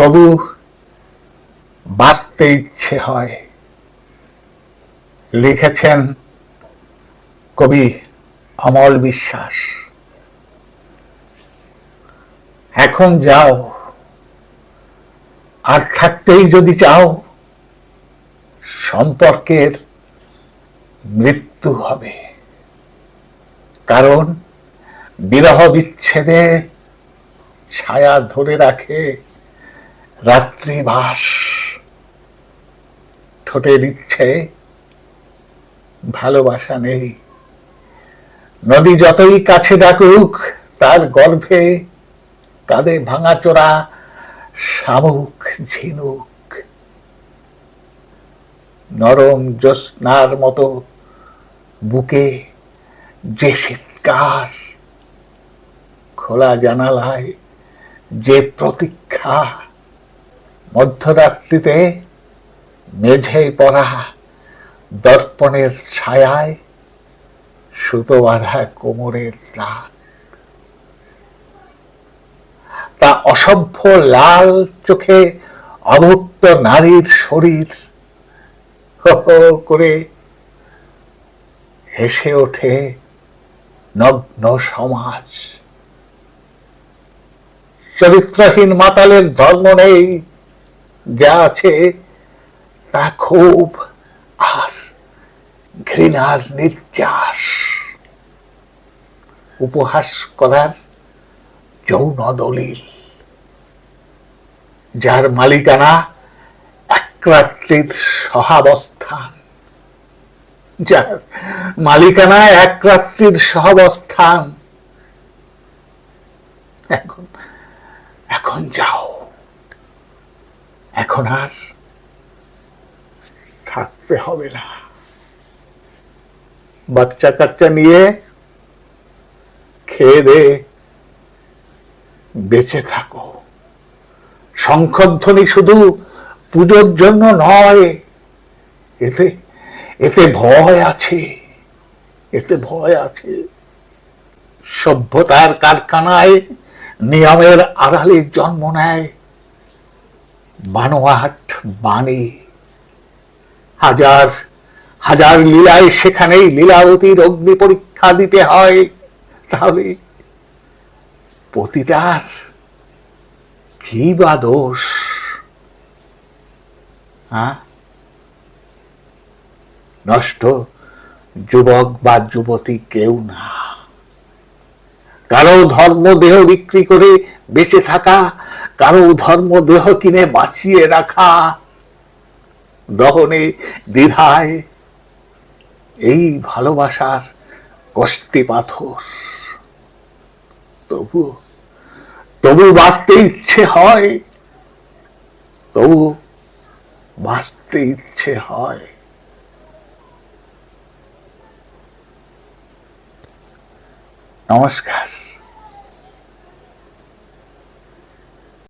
তবু বাঁচতে ইচ্ছে হয়। লিখেছেন কবি অমল বিশ্বাস। এখন যাও, আর থাকতেই যদি চাও, সম্পর্কের মৃত্যু হবে। কারণ বিরহ বিচ্ছেদে ছায়া ধরে রাখে রাত্রিবাস। ঠোঁটের ইচ্ছে, ভালোবাসা নেই। নদী যতই কাছে ডাকুক, তার গর্ভে কাঁধে ভাঙাচোরা শামুক ঝিনুক। নরম জ্যোৎস্নার মতো বুকে যে শীতকার, খোলা জানালায় যে প্রতীক্ষা মধ্যরাত্রিতে মেঝে পড়া দর্পণের ছায়ায় সুতো বাঁধা কোমরের রাত। তা অসভ্য লাল চোখে অভুক্ত নারীর শরীর করে হেসে ওঠে নগ্ন সমাজ। চরিত্রহীন মাতালের ধর্ম নেই যা আছে তা খুব আর ঘৃণার নির্যাস। উপহাস করার যৌন দলিল যার মালিকানা একরাত্রির সহাবস্থান। যার মালিকানা এক রাত্রির সহাবস্থান। এখন এখন যাও। এখন আর থাকতে হবে না। বাচ্চা কাচ্চা নিয়ে খেয়ে দে, বেঁচে থাকো। শঙ্খধ্বনি শুধু পুজোর জন্য নয়, এতে এতে ভয় আছে, এতে ভয় আছে। সভ্যতার কারখানায় নিয়মের আড়ালে জন্ম নেয় বানোয়াট, বাণী, হাজার হাজার লীলায় সেখানেই লীলাবতীর অগ্নি পরীক্ষা দিতে হয়। তাহলে পতিতার কি বা দোষ? হ্যাঁ? নষ্ট যুবক বা যুবতী কেউ না। কারও ধর্ম দেহ বিক্রি করে বেঁচে থাকা কারও ধর্ম দেহ কিনে বাঁচিয়ে রাখা। দহনে দ্বিধায়। এই ভালোবাসার কষ্টি পাথর। তবু তবু বাঁচতে ইচ্ছে হয়। তবু বাঁচতে ইচ্ছে হয়। নমস্কার।